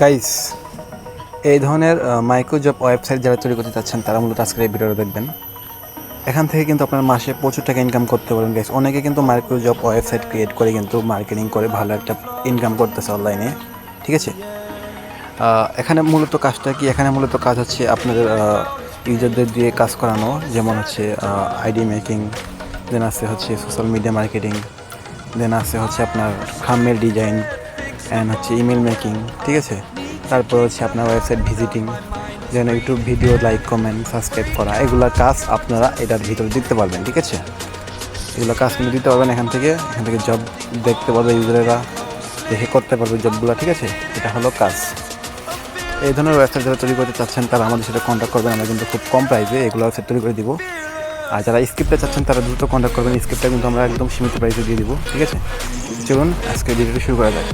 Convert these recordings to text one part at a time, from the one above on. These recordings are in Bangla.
গাইস এই ধরনের মাইক্রোজব ওয়েবসাইট যারা তৈরি করতে চাচ্ছেন, তারা মূলত আজকের এই ভিডিওটা দেখবেন। এখান থেকে কিন্তু আপনার মাসে প্রচুর টাকা ইনকাম করতে পারেন গাইস অনেকে কিন্তু মাইক্রোজব ওয়েবসাইট ক্রিয়েট করে কিন্তু মার্কেটিং করে ভালো একটা ইনকাম করতেছে অনলাইনে ঠিক আছে? এখানে মূলত কাজটা কি? এখানে মূলত কাজ হচ্ছে আপনাদের ইউজারদের দিয়ে কাজ করানো, যেমন হচ্ছে আইডি মেকিং দেন আছে হচ্ছে সোশ্যাল মিডিয়া মার্কেটিং দেন আছে হচ্ছে আপনার থাম্বনেল ডিজাইন অ্যান্ড হচ্ছে ইমেল মেকিং ঠিক আছে? তারপর হচ্ছে আপনার ওয়েবসাইট ভিজিটিং যেন YouTube video like comment subscribe করা, এগুলো কাজ আপনারা এটার ভিতরে দিতে পারবেন, ঠিক আছে? এগুলো কাজ কিন্তু দিতে পারবেন এখান থেকে এখান থেকে জব দেখতে পারবে ইউজারেরা দেখে করতে পারবে জবগুলো ঠিক আছে? এটা হলো কাজ। এই ধরনের ওয়েবসাইট যারা তৈরি করতে চাচ্ছেন, তারা আমাদের সাথে কন্ট্যাক্ট করবেন, আমরা কিন্তু খুব কম প্রাইসে এগুলো ওয়েবসাইট তৈরি করে দিব। আর যারা স্ক্রিপ্টে চাচ্ছেন, তারা দ্রুত কন্ট্যাক্ট করবেন স্ক্রিপ্টটা কিন্তু আমরা একদম সীমিত প্রাইসে দিয়ে দিব, ঠিক আছে? চলুন আজকে ভিডিওটি শুরু করা যাক।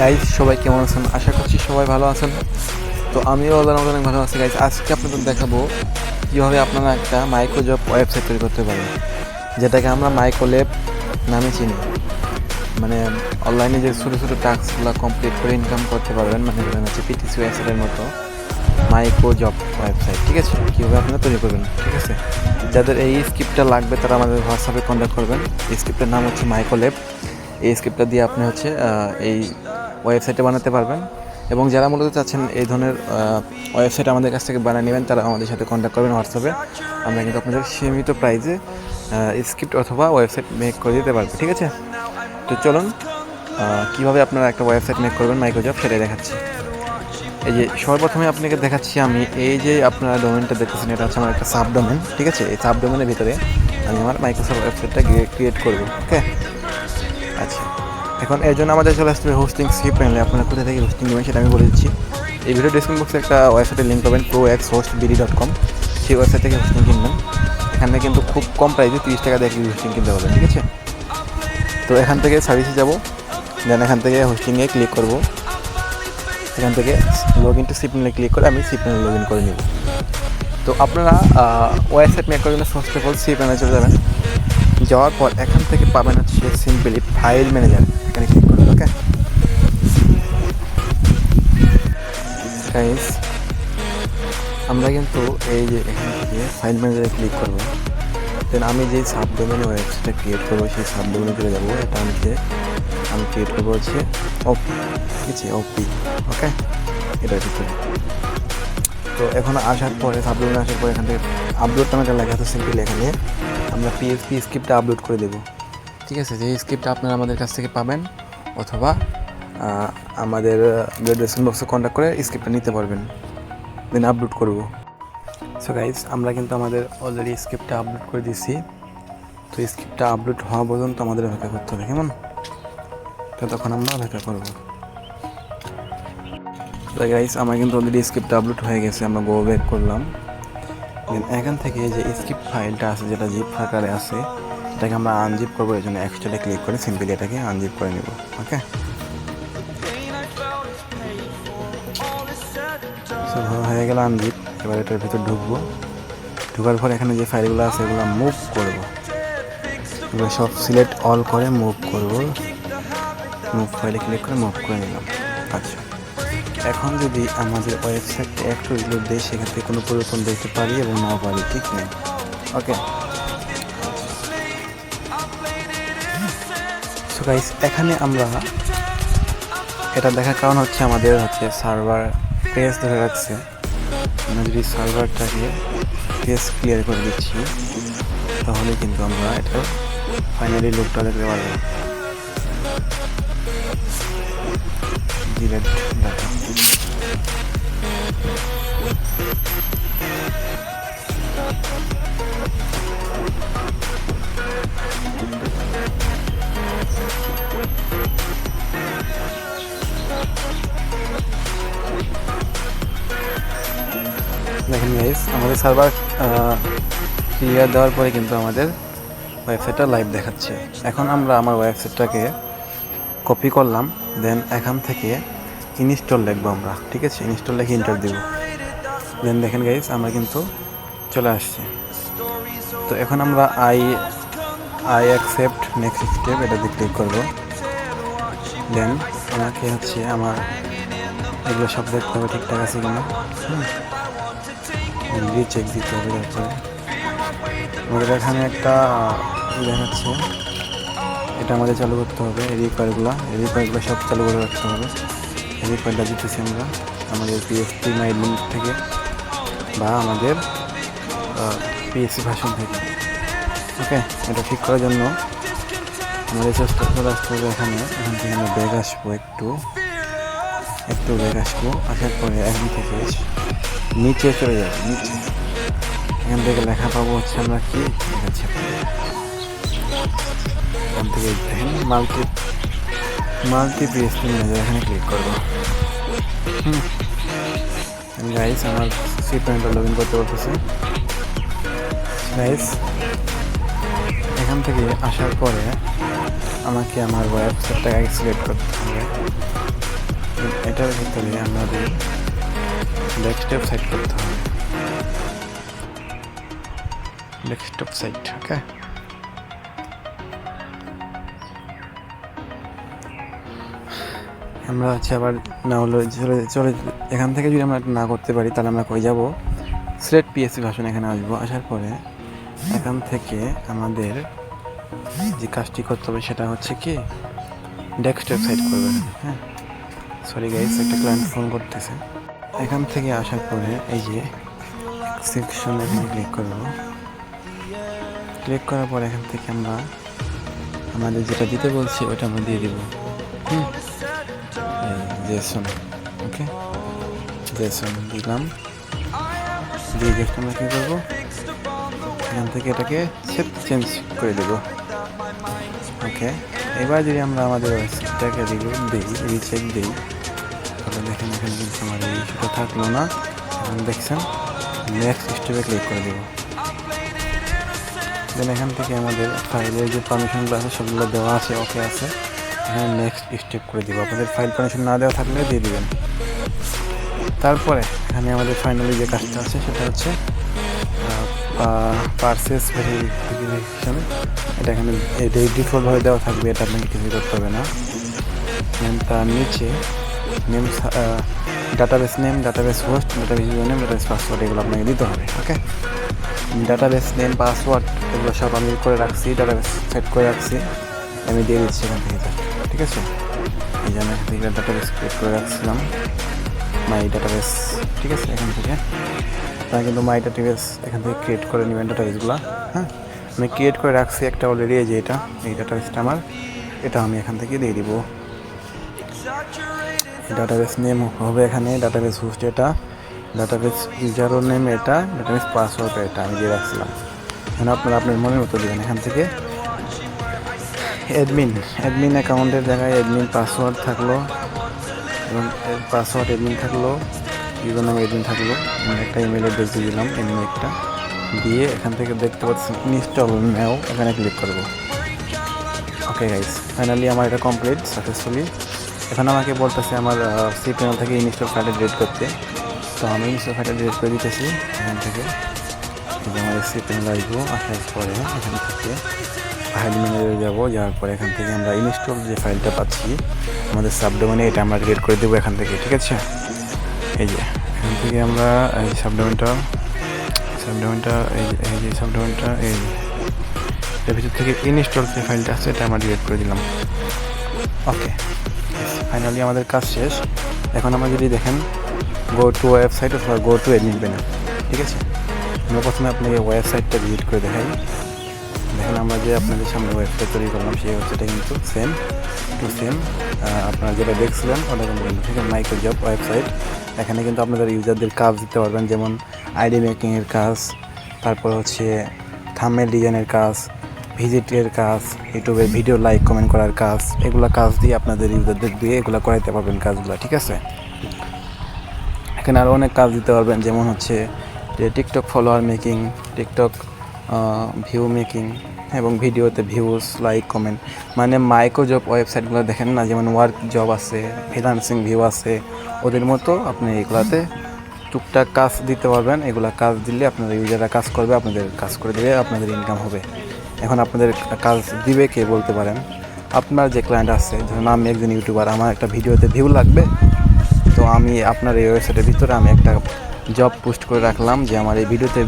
গাইজ সবাই কেমন আছেন? আশা করছি সবাই ভালো আছেন। তো আমিও আল্লাহ অনেক ভালো আছি। গাইজ আজকে আপনাদের দেখাবো কীভাবে আপনারা একটা মাইক্রোজব ওয়েবসাইট তৈরি করতে পারেন, যেটাকে আমরা মাইক্রোলেব নামে চিনি। মানে অনলাইনে যে ছোটো ছোটো টাস্কগুলো কমপ্লিট করে ইনকাম করতে পারবেন মানে হচ্ছে পিটিসি ওয়েবসাইটের মতো মাইক্রো জব ওয়েবসাইট ঠিক আছে? কীভাবে আপনারা তৈরি করবেন, ঠিক আছে? যাদের এই স্ক্রিপ্টটা লাগবে, তারা আমাদের হোয়াটসঅ্যাপে কন্ট্যাক্ট করবেন। স্ক্রিপ্টের নাম হচ্ছে মাইক্রোলেব এই স্ক্রিপ্টটা দিয়ে আপনি হচ্ছে এই ওয়েবসাইটে বানাতে পারবেন। এবং যারা মূলত চাচ্ছেন এই ধরনের ওয়েবসাইট আমাদের কাছ থেকে বানিয়ে নেবেন, তারা আমাদের সাথে কন্ট্যাক্ট করবেন হোয়াটসঅ্যাপে আমরা কিন্তু আপনাদের সীমিত প্রাইজে স্ক্রিপ্ট অথবা ওয়েবসাইট মেক করে দিতে পারব, ঠিক আছে? তো চলুন কীভাবে আপনারা একটা ওয়েবসাইট মেক করবেন মাইক্রোজব সেটাই দেখাচ্ছি। এই যে সর্বপ্রথমে আপনাকে দেখাচ্ছি আমি, এই যে আপনারা ডোমেনটা দেখতেছেন, এটা হচ্ছে আমার একটা সাব ডোমেন ঠিক আছে? এই সাব ডোমেনের ভিতরে আমি আমার মাইক্রোসফট ওয়েবসাইটটা ক্রিয়েট করব ওকে আচ্ছা। এখন এর জন্য আমাদের চলে আসতে হবে হোস্টিং সি প্যানেলে আপনারা কোথা থেকে হোস্টিং নেবেন সেটা আমি বলে দিচ্ছি। এই ভিডিও ডিসক্রিপশন বক্সে একটা ওয়েবসাইটের লিঙ্ক পাবেন pro X host BD dot com সেই ওয়েবসাইট থেকে হোস্টিং কিনবেন। এখানে কিন্তু খুব কম প্রাইসে তিরিশ টাকা দিয়ে হোস্টিং কিনতে পারবেন, ঠিক আছে? তো এখান থেকে সার্ভিসে যাব। দেন এখান থেকে হোস্টিংয়ে ক্লিক করব। এখান থেকে লগ ইন টু সিপনেলে ক্লিক করে আমি সিপনেলে লগ ইন করে নিব। তো আপনারা ওয়েবসাইট মেক করার জন্য ফার্স্ট অল সিপনেলে চলে যাবেন। যাওয়ার পর এখান থেকে পাবেন হচ্ছে সিম্পলি ফাইল ম্যানেজার এখানে ক্লিক করবেন ওকে আমরা কিন্তু এই যে এখান থেকে ফাইল ম্যানেজারে ক্লিক করব। দেন আমি যে সাব ডোমেনে ওয়েবসাইটটা ক্রিয়েট করব, সেই সাব ডোমেনে চলে যাব। এটা যে আমি ক্রিয়েট করব হচ্ছে ওপি ঠিক আছে? ওপি ওকে এটা ভিতরে তো এখন আসার পরে সাব ডোমেনে আসার পরে এখান থেকে আপলোড নামে লেখা আছে সিম্পলি এখানে। আমরা পিএসপি স্ক্রিপ্টটা আপলোড করে দেবো। ঠিক আছে যে স্ক্রিপ্টটা আপনারা আমাদের কাছ থেকে পাবেন অথবা আমাদের ডিসক্রিপশন বক্সে কন্ট্যাক্ট করে স্ক্রিপ্টটা নিতে পারবেন। দেন আপলোড করব। সো গাইজ আমরা কিন্তু আমাদের অলরেডি স্ক্রিপ্টটা আপলোড করে দিয়েছি। তো স্ক্রিপ্টটা আপলোড হওয়া পর্যন্ত আমাদের অপেক্ষা করতে হবে কেমন? তো তখন আমরা অপেক্ষা করব। তো গাইজ আমার কিন্তু অলরেডি স্ক্রিপ্টটা আপলোড হয়ে গেছে আমরা গো ব্যাক করলাম। Then এখান থেকে যে স্ক্রিপ্ট ফাইলটা আছে, যেটা জিপ আকারে আছে, এটাকে আমরা আনজিপ করব, এই জন্য এক্সট্রাটা ক্লিক করে সিম্পলি এটাকে আনজিপ করে নেব ওকে হয়ে গেল আনজিপ এবার এটার ভিতর ঢুকবো। ঢোকার পর এখানে যে ফাইলগুলো আছে, এগুলো মুভ করব। এগুলো সব সিলেক্ট অল করে মুভ করব। মুভ ফাইলে ক্লিক করে মুভ করে নিলাম। আচ্ছা। এখন যদি আমাদের ওয়েবসাইটে একটু রিলোড দেয় সেখান থেকে কোনো পরিবর্তন দেখতে পারি এবং নাও পারি, ঠিক নেই? ওকে সো গাইস এখানে আমরা এটা দেখার কারণ হচ্ছে আমাদের হচ্ছে সার্ভার পেজ ধরে রাখছে। আমরা যদি সার্ভারটাকে পেজ ক্লিয়ার করে দিচ্ছি, তাহলে কিন্তু আমরা এটা ফাইনালি লোকটা দেখতে পারব। ডাটা দেখেন গাইস আমাদের সার্ভার ক্লিয়ার দেওয়ার পরে কিন্তু আমাদের ওয়েবসাইটটা লাইভ দেখাচ্ছে। এখন আমরা আমার ওয়েবসাইটটাকে কপি করলাম দেন এখান থেকে ইনস্টল লিখব আমরা, ঠিক আছে? ইনস্টল লিখে ইন্টার দিব। দেন দেখেন গাইস আমরা কিন্তু চলে আসছি। তো এখন আমরা I I accept next step এটা দিয়ে ক্লিক করব। দেন আমাকে হচ্ছে আমার এগুলো সব দেখতে হবে ঠিকঠাক আছে কিনা। চেক দিতে হবে তারপরে। আমাদের এখানে একটা দেখাচ্ছে এটা আমাদের চালু করতে হবে এই রিকোয়ারগুলো সব চালু করে রাখতে হবে। এই রিকোয়ারটা দিতেছি আমরা, আমাদের পিএসপি মাই লিঙ্ক থেকে বা আমাদের পিএসসি ভাষণ থেকে। ওকে এটা ঠিক করার জন্য আমাদের চেষ্টা করে আসতে হবে এখানে, এখান থেকে আমরা ব্যাগ আসব একটু। একটু ব্যাগ আসব, আসার পরে এখান থেকে নিচে চলে যাব, নিচে। এখান থেকে লেখা পাবো হচ্ছে আমরা কি? দেখাচ্ছি আপনাদের। এখান থেকে দেখেন মাল্টি মাল্টি পিএসপি ম্যানেজার এখানে ক্লিক করব। হুম। গাইস আমার সি পয়েন্টটা লগ ইন করতে পারতেছি গাইস এখান থেকে আসার পরে আমাকে আমার ওয়েবসাইটটা আগে সিলেক্ট করতে হবে। এটার ভিতরে আমাদের ডেস্কটপ সাইট করতে হবে। ডেস্কটপ সাইট ওকে আমরা হচ্ছে আবার না হলো চলে চলে, এখান থেকে যদি আমরা না করতে পারি, তাহলে আমরা কই যাব? সিলেট পিএসসি ভাষণ এখানে আসব, আসার পরে এখান থেকে আমাদের যে কাজটি করতে হবে সেটা হচ্ছে কি? ডেস্কটপ সাইট করবে হ্যাঁ? সরি গাইস একটা ক্লায়েন্ট ফোন করতেছে। এখান থেকে আসার পরে এই যে সেকশন এখানে ক্লিক করব। ক্লিক করার পর এখান থেকে আমরা, আমাদের যেটা দিতে বলছি, ওটা আমরা দিয়ে দিব। হুম? জেসন ওকে জেসন দিলাম দিয়ে জাস্ট আমরা কী করব এখান থেকে এটাকে চেঞ্জ করে দেব। ওকে এবার যদি আমরা আমাদের ওয়েবসাইটটাকে দিব দিই রিচেক দিই, তাহলে দেখেন এখানে কিন্তু আমার ইস্যুটা থাকল না। এখন দেখছেন নেক্সট স্টেপে ক্লিক করে দেবো। দেন এখান থেকে আমাদের ফাইলের যে পারমিশনগুলো আছে, সবগুলো দেওয়া আছে ওকে আছে। এখানে নেক্সট স্টেপ করে দিব। আপনাদের ফাইল কানেকশন না দেওয়া থাকলে দিয়ে দেবেন। তারপরে এখানে আমাদের ফাইনালি যে কাজটা আছে, সেটা হচ্ছে পার্সেস ভেরিফিকেশন এটা এখানে ডিফল্টভাবে দেওয়া থাকবে, এটা আপনাকে কিছু করতে হবে না। তার নিচে name database name database host database username database password এগুলো আপনাকে দিতে হবে ওকে ডাটাবেস নেম পাসওয়ার্ড এগুলো সব আমি করে রাখছি ডাটাবেস সেট করে রাখছি। আমি দিয়ে দিচ্ছি এখান থেকে। ঠিক আছে? এই জন্য থেকে ডাটাবেস ক্রিয়েট করে রাখছিলাম মাই ডাটাবেস ঠিক আছে, এখান থেকে। আপনারা কিন্তু মাই ডাটাবেস এখান থেকে ক্রিয়েট করে নেবেন ডাটাবেসগুলো হ্যাঁ? আমি ক্রিয়েট করে রাখছি একটা অলরেডি এই যে এটা, এই ডাটাবেসটা আমার। এটা আমি এখান থেকে দিয়ে দিব। ডাটাবেস নেম হবে এখানে ডাটাবেস হোস্ট এটা ডাটাবেস ইউজারও নেম এটা ডাটাবেস পাসওয়ার্ড এটা আমি দিয়ে রাখছিলাম। এখানে আপনারা আপনার মনের মতো দেবেন এখান থেকে। অ্যাডমিন অ্যাডমিন অ্যাকাউন্টের জায়গায় অ্যাডমিন পাসওয়ার্ড থাকল এবং পাসওয়ার্ড অ্যাডমিন থাকল ইউজার নাম অ্যাডমিন থাকল। আমি একটা ইমেল অ্যাড্রেস দিয়ে দিলাম এমনি একটা। দিয়ে এখান থেকে দেখতে পাচ্ছেন ইনস্টল নাও এখানে ক্লিক করব। ওকে গাইস ফাইনালি আমার এটা কমপ্লিট সাকসেসফুলি এখন আমাকে বলতেছে আমার সি প্যানেল থেকে ইনস্টল ফাইলটা ডিলিট করতে। তো আমি ইনস্টল ফাইলটা ডিলিট করে দিতেছি, এখান থেকে। আমাদের সি প্যানেল আসব, আসার পরে এখান থেকে। ফাইল ম্যানেজারে যাব, যাওয়ার পরে এখান থেকে আমরা ইনস্টল যে ফাইলটা পাচ্ছি, আমাদের সাবডোমেনে এটা আমরা ডিলিট করে দেবো এখান থেকে, ঠিক আছে? এই যে, এখান থেকে আমরা এই সাবডোমেনটা সাবডোমেনটা এই যে সাবডোমেনটা এই যে ভিতর থেকে ইনস্টল যে ফাইলটা আছে, এটা আমরা ডিলিট করে দিলাম। ওকে ফাইনালি আমাদের কাজ শেষ। এখন আমরা যদি দেখেন গো টু ওয়েবসাইট অথবা গো টু এডমিন প্যানেল ঠিক আছে? আমরা প্রথমে আপনাকে ওয়েবসাইটটা ভিজিট করে দেখাই। দেখেন আমরা যে আপনাদের সামনে ওয়েবসাইট তৈরি করলাম, সেই ওয়েবসাইটটা কিন্তু সেম টু সেম আপনারা যেটা দেখছিলেন, ওটা কিন্তু ঠিক মাইক্রো জব ওয়েবসাইট এখানে কিন্তু আপনাদের ইউজারদের কাজ দিতে পারবেন, যেমন আইডি মেকিংয়ের কাজ, তারপর হচ্ছে থামেল ডিজাইনের কাজ ভিজিটের কাজ ইউটিউবে ভিডিও লাইক কমেন্ট করার কাজ, এগুলো কাজ দিয়ে আপনাদের ইউজারদের দিয়ে এগুলো করাইতে পারবেন কাজগুলো, ঠিক আছে? এখানে আরও অনেক কাজ দিতে পারবেন, যেমন হচ্ছে TikTok follower making TikTok view making এবং ভিডিওতে ভিউজ লাইক কমেন্ট মানে মাইক্রো জব ওয়েবসাইটগুলো দেখেন না, যেমন ওয়ার্ক জব আছে ফ্রিলান্সিং ভিউ আছে, ওদের মতো আপনি এগুলাতে টুকটাক কাজ দিতে পারবেন। এগুলো কাজ দিলে আপনাদের ইউজাররা কাজ করবে, আপনাদের কাজ করে দেবে, আপনাদের ইনকাম হবে। এখন আপনাদের কাজ দিবে কে বলতে পারেন? আপনার যে ক্লায়েন্ট আছে, ধরুন আমি একজন ইউটিউবার আমার একটা ভিডিওতে ভিউ লাগবে, তো আমি আপনার এই ওয়েবসাইটের ভিতরে আমি একটা জব পোস্ট করে রাখলাম যে আমার এই ভিডিওতে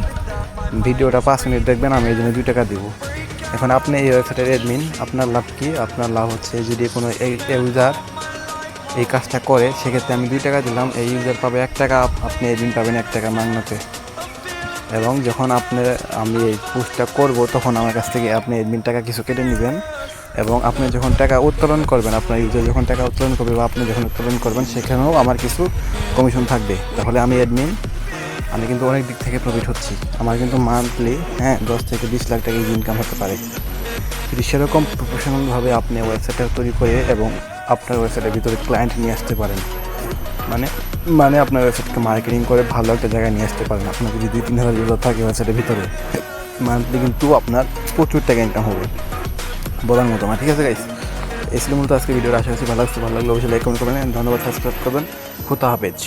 ভিডিওটা পাঁচ মিনিট দেখবেন, আমি এই জন্য দুই টাকা দিব। এখন আপনি এই ওয়েবসাইটের অ্যাডমিন আপনার লাভ কি? আপনার লাভ হচ্ছে যদি কোনো ইউজার এই কাজটা করে, সেক্ষেত্রে আমি দুই টাকা দিলাম। এই ইউজার পাবে এক টাকা আপনি এডমিন পাবেন এক টাকা মাগনাতে এবং যখন আপনি, আমি এই পোস্টটা করব, তখন আমার কাছ থেকে আপনি এডমিন টাকা কিছু কেটে নেবেন। এবং আপনি যখন টাকা উত্তোলন করবেন, আপনার ইউজার যখন টাকা উত্তোলন করবে বা আপনি যখন উত্তোলন করবেন, সেখানেও আমার কিছু কমিশন থাকবে। তাহলে আমি অ্যাডমিন আমি কিন্তু অনেক দিক থেকে প্রফিট হচ্ছি। আমার কিন্তু মান্থলি হ্যাঁ দশ থেকে বিশ লাখ টাকা ইনকাম হতে পারে। যদি সেরকম প্রফেশনালভাবে আপনি ওয়েবসাইটটা তৈরি করে এবং আপনার ওয়েবসাইটের ভিতরে ক্লায়েন্ট নিয়ে আসতে পারেন মানে মানে আপনার ওয়েবসাইটকে মার্কেটিং করে ভালো একটা জায়গায় নিয়ে আসতে পারেন। আপনার যদি দুই তিন হাজার ইউজার থাকে ওয়েবসাইটের ভিতরে মান্থলি কিন্তু আপনার প্রচুর টাকা ইনকাম হবে। বলার মতো না, ঠিক আছে গাইস এই ছিল মূলত আজকে ভিডিওর আশা করছি ভালো লাগছে। ভালো লাগলে অবশ্যই লাইক কমেন্ট করবেন, ধন্যবাদ সাবস্ক্রাইব করবেন। খুতা হাফেজ।